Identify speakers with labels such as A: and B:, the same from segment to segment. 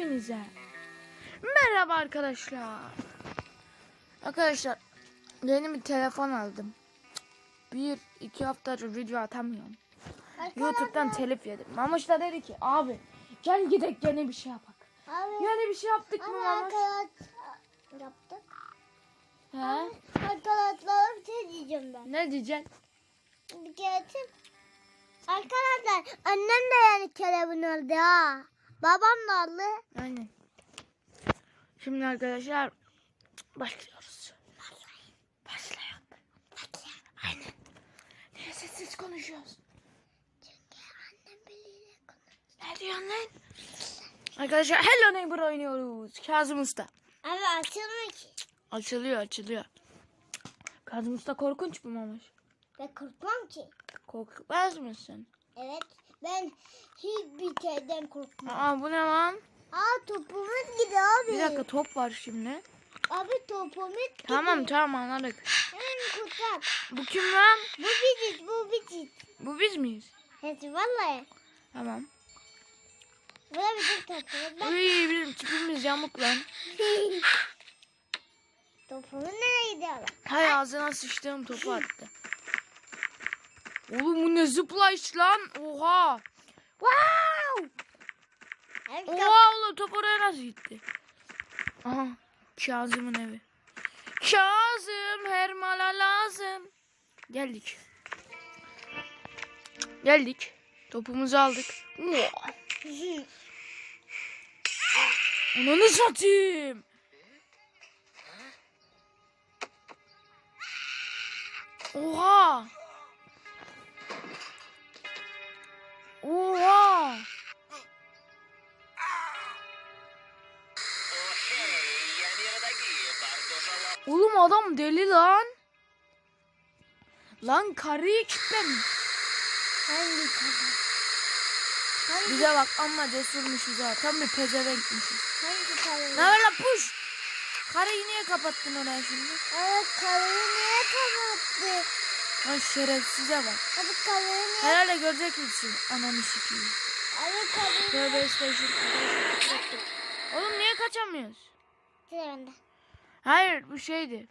A: hepinize. Merhaba arkadaşlar. Arkadaşlar yeni bir telefon aldım. Bir iki haftadır video atamıyorum. YouTube'dan telif yedim. Mamuş da dedi ki abi gel gidelim yeni bir şey yapak.
B: Abi,
A: Yeni bir şey yaptık mı Mamuş?
B: yaptık.
A: He?
B: Arkadaşlara bir şey diyeceğim ben.
A: Ne diyeceksin?
B: Bir gelsin. Arkadaşlar annem de yani kelebin aldı ha. Babam da aldı.
A: Aynen. Şimdi arkadaşlar başlıyoruz. Başlayalım. Aynen. Niye sessiz konuşuyoruz?
B: Annem biriyle
A: Ne diyorsun lan? Arkadaşlar Hello Neighbor oynuyoruz. Kazım Usta.
B: Abi açılmıyor ki.
A: Açılıyor açılıyor. Kazım Usta korkunç mu Mamuş?
B: Ben korkmam ki.
A: Korkmaz mısın?
B: Evet. Ben hiçbir şeyden korkmam.
A: Aa bu ne lan?
B: Aa topumuz gidiyor abi.
A: Bir dakika top var şimdi.
B: Abi topumuz gidiyor.
A: Tamam tamam anladık.
B: Hemen kurtar.
A: Bu kim lan?
B: Bu biziz bu biziz.
A: Bu biz miyiz?
B: Evet vallahi.
A: Tamam.
B: Bu da bizim topumuz. Ben...
A: Uy bizim tipimiz yamuk lan.
B: Topumuz nereye gidiyor?
A: Hay ağzına sıçtığım topu attı. Oğlum bu ne zıplayış lan? Oha. Wow. Oha oğlum top oraya nasıl gitti? Aha Kazım'ın evi. Kazım her mala lazım. Geldik. Geldik. Topumuzu aldık. Ananı satayım. Oha. Oha. Oğlum adam deli lan. Lan karıyı kilitlemiş.
B: Hangi kadar? Hangi,
A: Bize bak amma cesurmuşuz ha. Tam bir pezevenkmişiz.
B: hangi kadar?
A: Ne var lan puş. Karıyı niye kapattın oraya şimdi?
B: Evet karıyı niye kapattı?
A: Lan şerefsize bak.
B: Abi niye?
A: Herhalde görecek misin? Ananı sikeyim.
B: Abi karıyı
A: Tövbe estağfurullah. Oğlum niye kaçamıyoruz?
B: niye?
A: Hayır bu şeydi.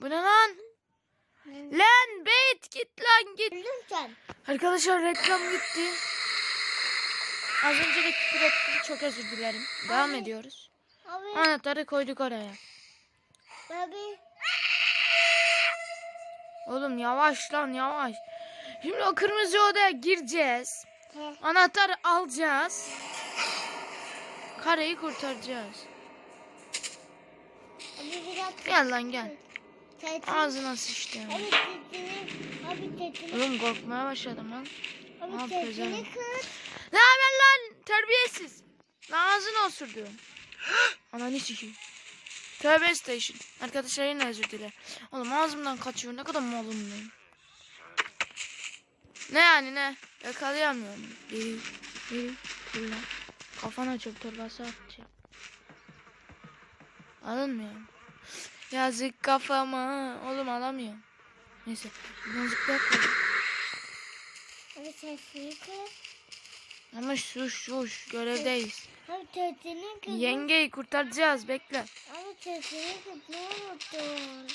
A: Bu ne lan? Lan bait git lan git.
B: Lütfen.
A: Arkadaşlar reklam gitti. Az önce de küfür ettim. Çok özür dilerim. Devam ediyoruz.
B: Abi,
A: Anahtarı koyduk oraya.
B: abi.
A: Oğlum yavaş lan yavaş. Şimdi o kırmızı odaya gireceğiz. Anahtarı alacağız. Kareyi kurtaracağız. Gel lan gel. Ağzına
B: tetini.
A: Oğlum korkmaya başladım lan. Ne
B: Abi tetini kır.
A: Ne haber lan? Terbiyesiz. Lan ağzını osurdu. Ananı sikeyim. Tövbe station. Arkadaşlar yine özür dile. Oğlum ağzımdan kaçıyor. Ne kadar malum ben. Ne yani ne? Yakalayamıyorum. Değil. Değil. Değil lan. Kafana çöp torbası atacağım. Alınmıyor. Yazık kafama. Oğlum alamıyorum. Neyse.
B: Abi tetini kır.
A: Ama şuş şuş görevdeyiz.
B: Abi tetini kır.
A: Yengeyi kurtaracağız bekle.
B: Abi tetini kır. Ne unuttun?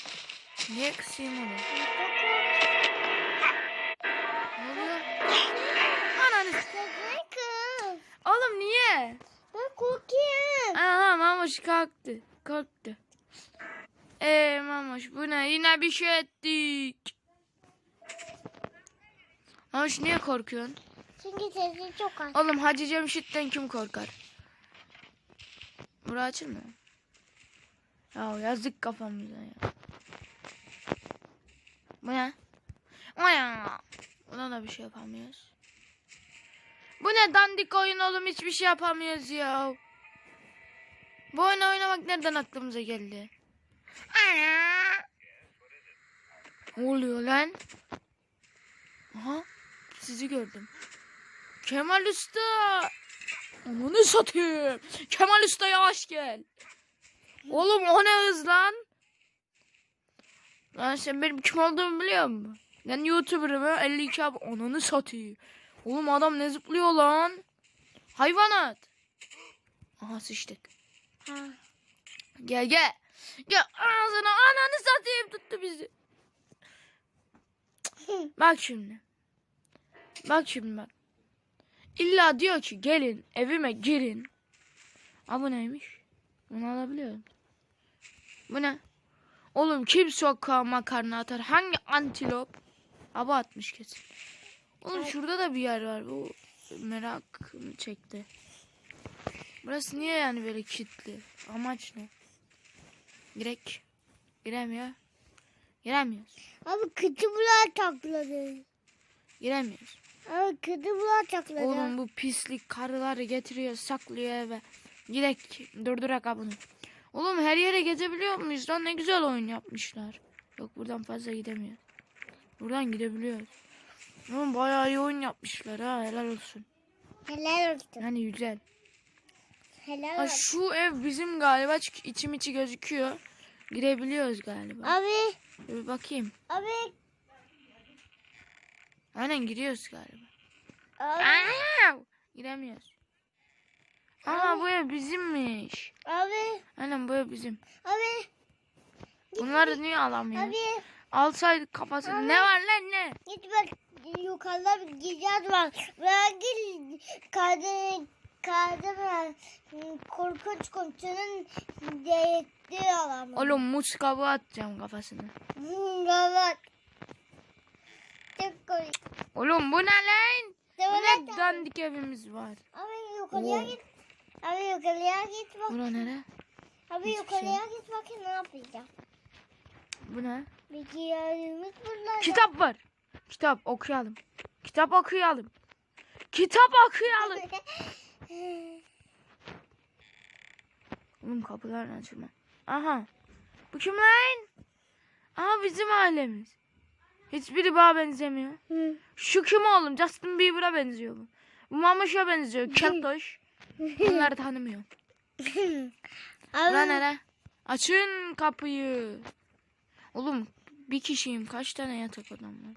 A: Niye kısayım onu? Ne oluyor? Ananı.
B: Tetini kır.
A: Oğlum niye?
B: Ben korkuyorum.
A: Aha Mamuş kalktı. Kalktı. Eee Mamuş bu ne? Yine bir şey ettik. Mamuş niye korkuyorsun?
B: Çünkü sesi çok az.
A: Oğlum Hacı Cemşit'ten kim korkar? Bura açılmıyor. Ya yazık kafamıza ya. Bu ne? O ya. Buna da bir şey yapamıyoruz. Bu ne dandik oyun oğlum hiçbir şey yapamıyoruz ya. Bu oyunu oynamak nereden aklımıza geldi? Ana! Ne oluyor lan? Aha sizi gördüm. Kemal Usta. Amanı satayım. Kemal Usta yavaş gel. Oğlum o ne hız lan? Lan sen benim kim olduğumu biliyor musun? Ben YouTuber'ım ha 52 abi. Ananı satayım. Oğlum adam ne zıplıyor lan? Hayvanat. Aha sıçtık.
B: Ha.
A: Gel gel. Gel ağzına ananı satayım tuttu bizi. Bak şimdi. Bak şimdi bak. İlla diyor ki gelin evime girin. Aa bu neymiş? Bunu alabiliyorum. Bu ne? Oğlum kim sokağa makarna atar? Hangi antilop? Aba atmış kesin. Oğlum şurada da bir yer var. Bu merak çekti. Burası niye yani böyle kilitli? Amaç ne? Girek. Giremiyor. Giremiyoruz.
B: Abi kıtı bula takladı.
A: Giremiyoruz.
B: Abi kıtı bula takladı.
A: Oğlum bu pislik karıları getiriyor saklıyor eve. Girek durdurak ha bunu. Oğlum her yere gezebiliyor muyuz lan ne güzel oyun yapmışlar. Yok buradan fazla gidemiyoruz. Buradan gidebiliyoruz. Oğlum bayağı iyi oyun yapmışlar ha helal olsun.
B: Helal olsun.
A: Yani güzel.
B: Helal olsun.
A: şu ev bizim galiba içim içi gözüküyor. Girebiliyoruz galiba.
B: Abi.
A: Bir bakayım.
B: Abi.
A: Aynen giriyoruz galiba. Aa! Giremiyoruz. Aa bu ev bizimmiş.
B: Abi.
A: Aynen bu ev bizim.
B: Abi.
A: Bunları niye alamıyoruz?
B: Abi.
A: Alsaydık kafasını. Ne var lan ne?
B: Git bak yukarıda bir gideceğiz var. Ve git kadın kadın korkunç komşunun değiştiği alan.
A: Oğlum muz kabuğu atacağım kafasına.
B: Evet. Çok komik.
A: Oğlum bu ne lan? Bu ne dandik evimiz var.
B: Abi yukarıya
A: Oo.
B: git. Abi yukarıya git bak.
A: Bura nere?
B: Abi
A: hiçbir şey
B: yukarıya git bakayım ne yapacağım.
A: Bu ne?
B: Bilgilerimiz burada.
A: Kitap var. Kitap okuyalım. Kitap okuyalım. Kitap okuyalım. Oğlum kapılar açılma. Aha. Bu kim lan? Aha bizim ailemiz. Hiçbiri bana benzemiyor.
B: Hı.
A: Şu kim oğlum? Justin Bieber'a benziyor bu. Bu Mamuş'a benziyor. Keltoş. Bunları tanımıyorum.
B: Abi,
A: nere? Açın kapıyı. Oğlum bir kişiyim. Kaç tane yatak odam var?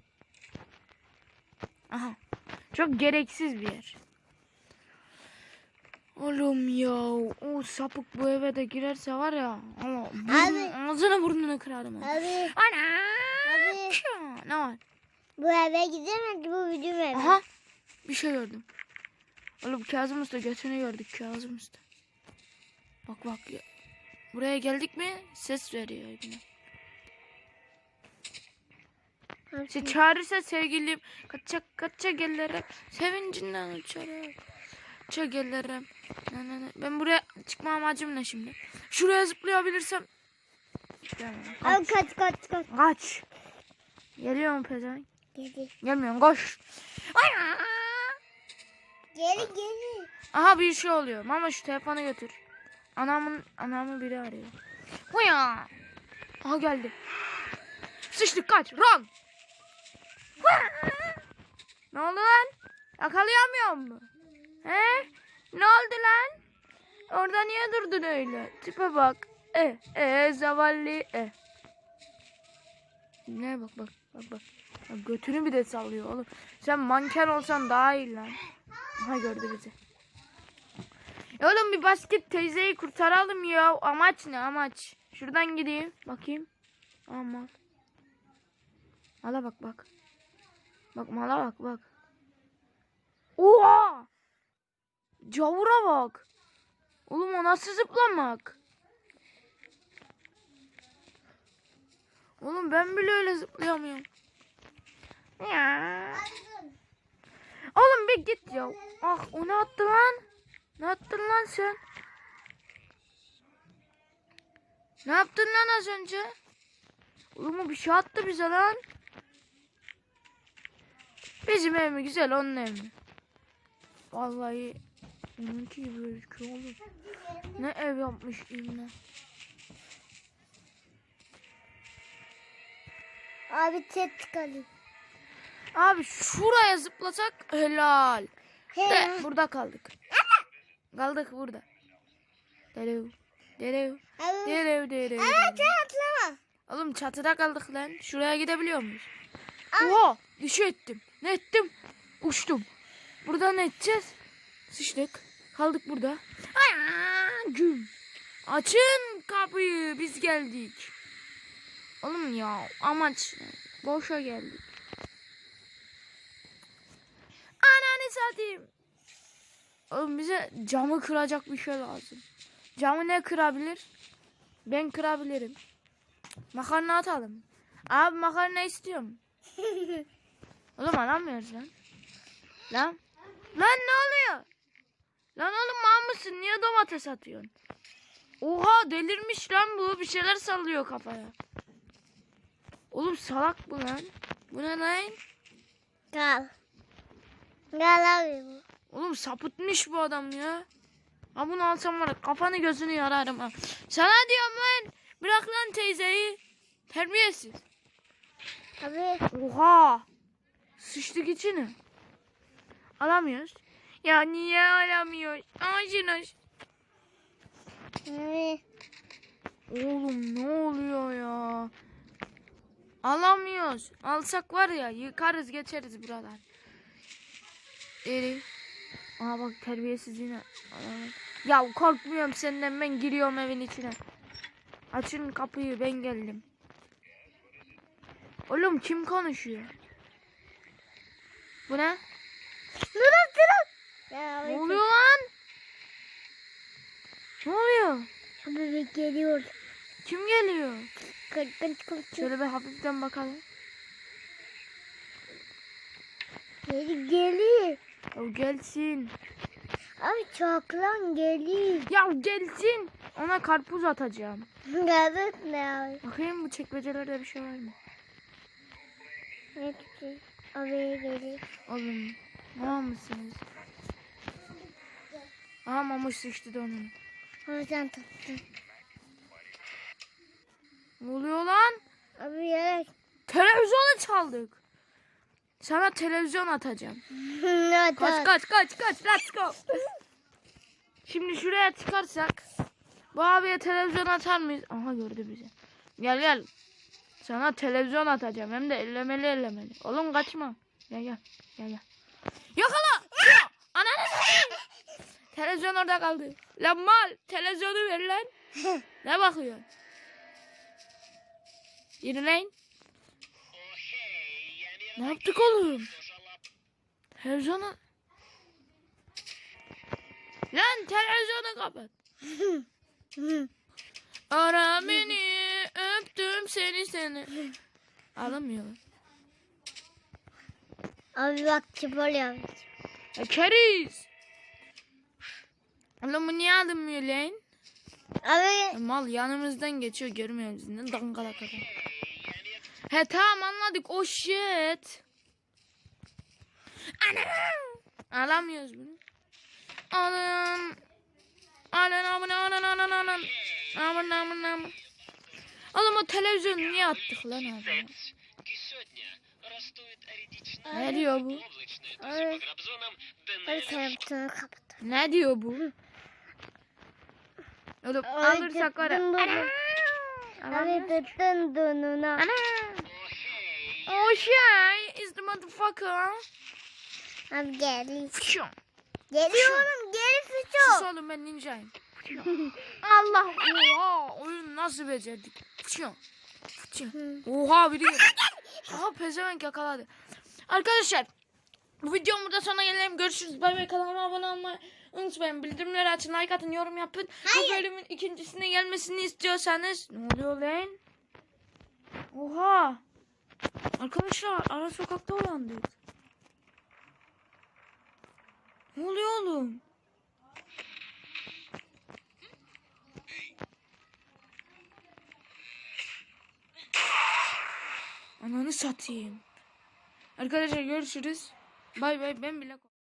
A: Aha. Çok gereksiz bir yer. Oğlum ya. O sapık bu eve de girerse var ya. Ama ağzını burnunu kırarım.
B: abi
A: Ana. Ne var?
B: bu eve gidemedi bu bizim ev.
A: Aha. Bir şey gördüm. Oğlum Kazım Usta götünü gördük Kazım Usta. Bak bak ya. Buraya geldik mi ses veriyor yine. İşte çağırırsa sevgilim kaçacak kaçacak gelirim sevincinden uçarım. Ne, ne. Ben buraya çıkma amacım ne şimdi? Şuraya zıplayabilirsem.
B: Abi
A: Kaç.
B: kaç kaç kaç.
A: Geliyor mu pezevenk?
B: Geri
A: Gelmiyorum koş.
B: geri geri.
A: Aha bir şey oluyor. Mama şu telefonu götür. Anamın anamı biri arıyor. Huya. Aha geldi. Sıçtık kaç. Run. Ne oldu lan? Yakalayamıyor mu? He? Ne oldu lan? Orada niye durdun öyle? Tipe bak. E, e zavallı e. Ne bak bak bak bak. Bak götünü bir de sallıyor oğlum. Sen manken olsan daha iyi lan. Aha gördü bizi. Ya Oğlum bir basket teyzeyi kurtaralım ya. Amaç ne amaç? Şuradan gideyim. Bakayım. Aman. Mala bak bak. Bak mala bak bak. Oha! Cavura bak. Oğlum o nasıl zıplamak? Oğlum ben bile öyle zıplayamıyorum. Ya. Oğlum bir git ya. Ah o ne attı lan? Ne attın lan sen? Ne yaptın lan az önce? Oğlum bir şey attı bize lan. Bizim ev mi güzel onun ev mi? Vallahi onunki gibi gözüküyor oğlum. Ne ev yapmış İmle.
B: Abi set çıkalım.
A: Abi şuraya zıplasak helal.
B: He.
A: De burada kaldık. Kaldık burada. Derev. Derev.
B: Abi.
A: Derev derev.
B: Aa, sen atlama.
A: Oğlum çatıda kaldık lan. Şuraya gidebiliyor muyuz? Oha! Düşü ettim. Ne ettim? Uçtum. Burada ne edeceğiz? Sıçtık. Kaldık burada. Aa, Güm. Açın kapıyı biz geldik. Oğlum ya amaç boşa geldik. Ananı satayım. Oğlum bize camı kıracak bir şey lazım. Camı ne kırabilir? Ben kırabilirim. Makarna atalım. Abi makarna istiyorum. Oğlum alamıyoruz lan. Lan. Lan ne oluyor? Lan oğlum mal mısın? Niye domates atıyorsun? Oha delirmiş lan bu. Bir şeyler sallıyor kafaya. Oğlum salak bu lan. Bu ne lan?
B: Kal. Kal abi bu.
A: Oğlum sapıtmış bu adam ya. Ha bunu alsam var kafanı gözünü yararım ha. Sana diyorum lan. Bırak lan teyzeyi. Terbiyesiz.
B: Abi.
A: Oha. Sıçtık içine. Alamıyoruz. Ya niye alamıyoruz? Ağacınız.
B: Abi.
A: Oğlum ne oluyor ya? Alamıyoruz. Alsak var ya yıkarız geçeriz buradan. Eri. Aa bak terbiyesiz yine. Aa. Ya korkmuyorum senden ben giriyorum evin içine. Açın kapıyı ben geldim. Oğlum kim konuşuyor? Bu ne?
B: Ya abi.
A: Ne oluyor lan? Ne oluyor?
B: Bir geliyor.
A: Kim geliyor?
B: Kırkın kırkın.
A: Şöyle bir hafiften bakalım.
B: Geri geliyor.
A: Ya gelsin.
B: Abi çok lan geliyor.
A: Ya gelsin. Ona karpuz atacağım.
B: Gazetesi ne abi?
A: Bakayım bu çekmecelerde bir şey var mı?
B: Tutuyor? Abi geliyor.
A: Oğlum ne mısınız? Aha mamuş sıçtı da onun.
B: Oradan tuttum.
A: Ne oluyor lan?
B: Abi yere.
A: Televizyonu çaldık. Sana televizyon atacağım. Kaç kaç kaç kaç let's go. Şimdi şuraya çıkarsak bu abiye televizyon atar mıyız? Aha gördü bizi. Gel gel. Sana televizyon atacağım hem de ellemeli ellemeli. Oğlum kaçma. Gel gel. Gel gel. Yakala. Ya, Ananı. Televizyon orada kaldı. Lan mal televizyonu ver lan. ne bakıyorsun? Yürü lan. Ne yaptık oğlum? Televizyonu... Lan televizyonu kapat. Ara beni öptüm seni seni. Alamıyor.
B: Abi bak spor yapmış.
A: Ya keriz. Oğlum bu niye alınmıyor lan?
B: Abi
A: Mal yanımızdan geçiyor görmüyor bizi. Dangala kadar. He tamam anladık. Oh shit. Ana. Alamıyoruz bunu. Alın. Alın alın alın alın alın. Alın alın alın. Oğlum o televizyonu niye attık lan abi? Ne diyor bu?
B: Kapat.
A: Ne diyor bu? Oğlum
B: Ay,
A: alırsak var ya. Ana.
B: Donuna.
A: Ana. Oh şey is the motherfucker.
B: Abi gel.
A: Fışım.
B: Geliyorum geri
A: Sus
B: fıço.
A: oğlum ben ninjayım. Allah oha oyun nasıl becerdik. Fışım. Fışım. Oha biri. Aha pezevenk yakaladı. Arkadaşlar bu videonun burada sonuna gelelim. Görüşürüz. Bay bay kanalıma abone olmayı unutmayın. Bildirimleri açın, like atın, yorum yapın. Bu bölümün ikincisine gelmesini istiyorsanız. Ne oluyor lan? Oha. Arkadaşlar ara sokakta uyandık. Ne oluyor oğlum? Ananı satayım. Arkadaşlar görüşürüz. Bay bay ben bile